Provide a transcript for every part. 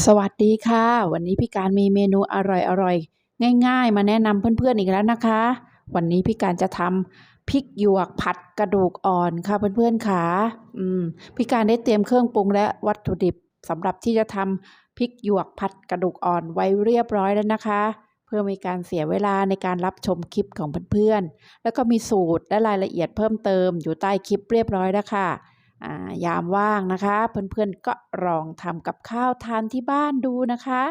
สวัสดีค่ะ วันนี้พี่การมีเมนูอร่อยๆง่ายๆ มาแนะนำเพื่อนๆอีกแล้วนะคะ วันนี้พี่การจะทำพริกหยวกผัดกระดูกอ่อนค่ะเพื่อนๆค่ะอืมพี่การได้เตรียมเครื่องปรุงและวัตถุดิบสำหรับที่จะทำพริกหยวกผัดกระดูกอ่อนไว้เรียบร้อยแล้วนะคะ เพื่อไม่การเสียเวลาในการรับชมคลิปของเพื่อนๆแล้วก็มีสูตรและรายละเอียดเพิ่มเติมอยู่ใต้คลิปเรียบร้อยแล้วค่ะ ยามว่างนะคะ เพื่อนๆก็ลองทำกับข้าวทานที่บ้านดูนะคะ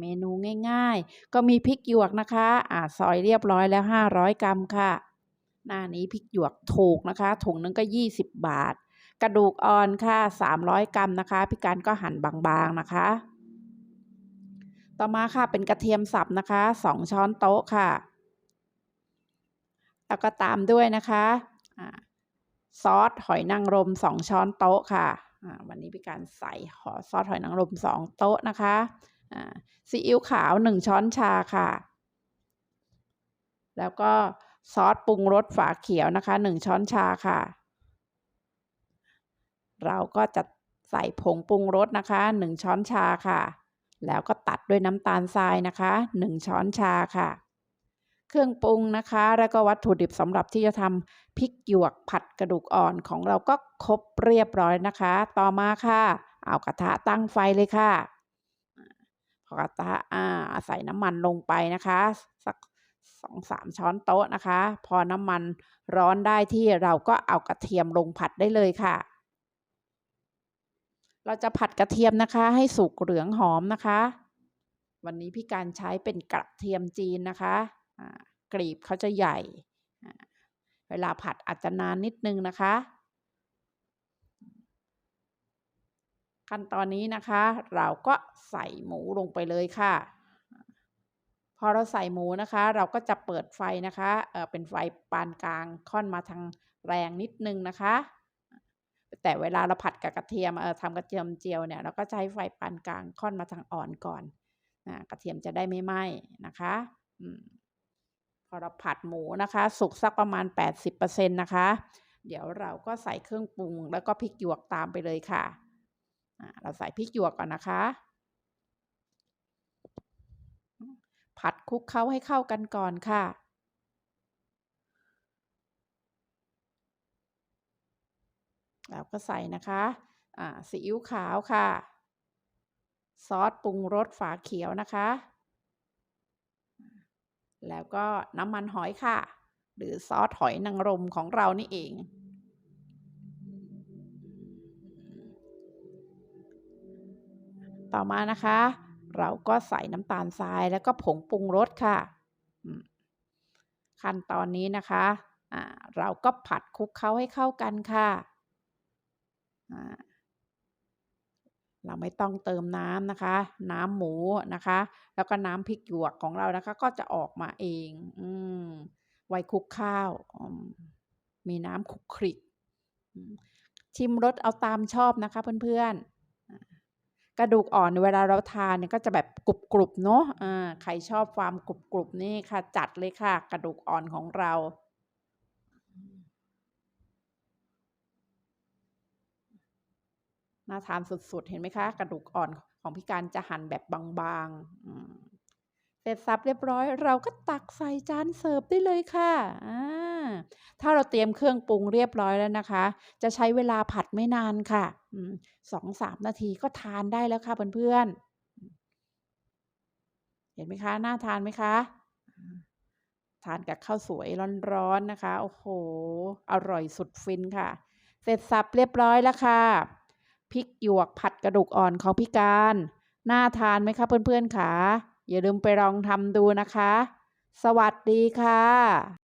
เมนูง่ายๆ ก็มีพริกหยวกนะคะะซอยเรียบร้อยแล้ว 500 กรัมค่ะ หน้านี้พริกหยวกถูกนะคะ ถุงนึงก็ 20 บาท กระดูกอ่อนค่ะ 300 กรัมนะคะ พี่การก็หั่นบางๆนะคะ ต่อมาค่ะเป็นกระเทียมสับนะคะ 2 ช้อนโต๊ะค่ะ แล้วก็ตามด้วยนะคะ ซอสหอยนางรม 2 ช้อนโต๊ะค่ะ วันนี้เป็นการใส่หอซอสหอยนางรม 2 โต๊ะนะคะซีอิ๊วขาว 1 ช้อนชาค่ะ แล้วก็ซอสปรุงรสฝาเขียวนะคะ 1 ช้อนชาค่ะ เราก็จะใส่ผงปรุงรสนะคะ 1 ช้อนชาค่ะ แล้วก็ตัดด้วยน้ำตาลทรายนะคะ 1 ช้อนชาค่ะ เครื่องปรุงนะคะ แล้วก็วัตถุดิบสำหรับที่จะทำพริกหยวกผัดกระดูกอ่อนของเราก็ครบเรียบร้อยนะคะ ต่อมาค่ะ เอากระทะตั้งไฟเลยค่ะพอกระทะอ่าใส่น้ำมันลงไปนะคะ สักสองสามช้อนโต๊ะนะคะ พอน้ำมันร้อนได้ที่เราก็เอากระเทียมลงผัดได้เลยค่ะ เราจะผัดกระเทียมนะคะ ให้สุกเหลืองหอมนะคะ วันนี้พี่การใช้เป็นกระเทียมจีนนะคะ กรีบเขาจะใหญ่ เวลาผัดอาจจะนานนิดนึงนะคะ ขั้นตอนนี้นะคะ เราก็ใส่หมูลงไปเลยค่ะ พอเราใส่หมูนะคะ เราก็จะเปิดไฟนะคะเเป็นไฟปานกลางค่อนมาทางแรงนิดนึงนะคะแต่เวลาเราผัดกับกระเทียมเออทำกระเทียมเจียวเนี่ยเราก็ใช้ไฟปานกลางค่อนมาทางอ่อนก่อนนะกระเทียมจะได้ไม่ไหม้นะคะ อืม พอเราผัดหมูนะคะ สุกสักประมาณ 80%นะคะ เดี๋ยวเราก็ใส่เครื่องปรุงแล้วก็พริกหยวกตามไปเลยค่ะ เราใส่พริกหยวกก่อนนะคะ ผัดคลุกเคล้าให้เข้ากันก่อนค่ะเราก็ใส่นะคะซีอิ๊วขาวค่ะ ซอสปรุงรสฝาเขียวนะคะ แล้วก็น้ำมันหอยค่ะ หรือซอสหอยนางรมของเรานี่เอง ต่อมานะคะ เราก็ใส่น้ำตาลทรายแล้วก็ผงปรุงรสค่ะ ขั้นตอนนี้นะคะะเราก็ผัดคลุกเคล้าให้เข้ากันค่ะ เราไม่ต้องเติมน้ำนะคะ น้ำหมูนะคะ แล้วก็น้ำพริกหยวกของเรานะคะ ก็จะออกมาเองอืมไว้คลุกข้าว มีน้ำคลุกคลิกชิมรสเอาตามชอบนะคะเพื่อนๆ กระดูกอ่อนเวลาเราทานเนี่ยก็จะแบบกรุบๆเนาะะใครชอบความกรุบๆนี่ค่ะ จัดเลยค่ะ กระดูกอ่อนของเรา น่าทานสุดๆ เห็นไหมคะ กระดูกอ่อนของพี่การจะหั่นแบบบางๆ เสร็จสับเรียบร้อย เราก็ตักใส่จานเสิร์ฟได้เลยค่ะถ้าเราเตรียมเครื่องปรุงเรียบร้อยแล้วนะคะ จะใช้เวลาผัดไม่นานค่ะสองสามนาทีก็ทานได้แล้วค่ะเพื่อนๆ เห็นไหมคะ น่าทานไหมคะ ทานกับข้าวสวยร้อนๆนะคะ โอ้โห อร่อยสุดฟินค่ะ เสร็จสับเรียบร้อยแล้วค่ะ พริกหยวกผัดกระดูกอ่อนของพี่การ น่าทานไหมคะเพื่อนๆค่ะอย่าลืมไปลองทำดูนะคะ สวัสดีค่ะ